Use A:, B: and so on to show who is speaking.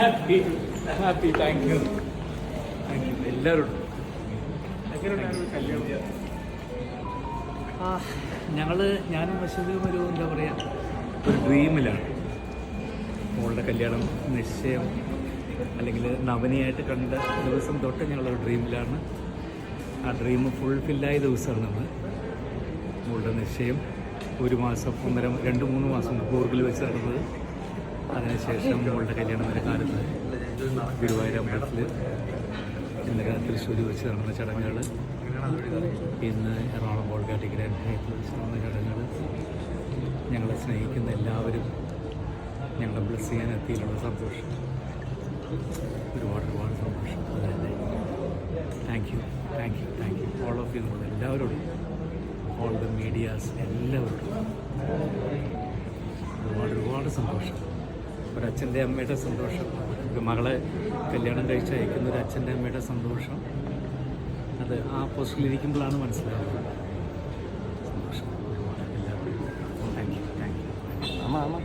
A: Happy happy thank you thank you എല്ലാവരും ഞങ്ങൾ ഞാനും അശ്വതിയും ഒരു എന്താ പറയുക ഒരു ഡ്രീമിലാണ് മോളുടെ കല്യാണം നിശ്ചയം അല്ലെങ്കിൽ നവനിയായിട്ട് കണ്ട ദിവസം തൊട്ട് ഞങ്ങളൊരു ഡ്രീമിലാണ് ആ ഡ്രീം ഫുൾഫില്ലായ ദിവസമാണ് നമ്മൾ മോളുടെ നിശ്ചയം. ഒരു മാസം ഒന്നര രണ്ട് മൂന്ന് മാസം കൂർഗിൽ വെച്ച് നടന്നത്. അതിനുശേഷം മോളുടെ കല്യാണത്തിന്റെ കാലത്ത് ഗുരുവായൂർ അമ്പലത്തിൽ ഇന്നലെ തൃശ്ശൂർ വെച്ച് നടന്ന ചടങ്ങുകൾ ഇന്ന് എറണാകുളം ബോൾഗാട്ടി ഗ്രാൻഡ് ഹൈറ്റിൽ വെച്ച് നടന്ന ചടങ്ങുകൾ ഞങ്ങളെ സ്നേഹിക്കുന്ന എല്ലാവരും ഞങ്ങളെ ബ്ലസ് ചെയ്യാൻ എത്തിയിട്ടുള്ള സന്തോഷം. ഒരുപാട് ഒരുപാട് സന്തോഷം. അതുതന്നെ thank you thank you thank you all of you എല്ലാവരോടും ഓൾ ദ മീഡിയാസ് എല്ലാവരോടും ഒരുപാട് ഒരുപാട് സന്തോഷം. ഒരച്ഛന്റെ അമ്മയുടെ സന്തോഷം ഒരു മകളെ കല്യാണം കഴിച്ച് അയക്കുന്ന ഒരു അച്ഛന്റെ അമ്മയുടെ സന്തോഷം. അത് ആ പോസ്റ്റിലിരിക്കുമ്പോഴാണ് മനസ്സിലാവുന്നത്. സന്തോഷം എല്ലാവരും താങ്ക് യു താങ്ക് യു
B: അമ്മ അമ്മ.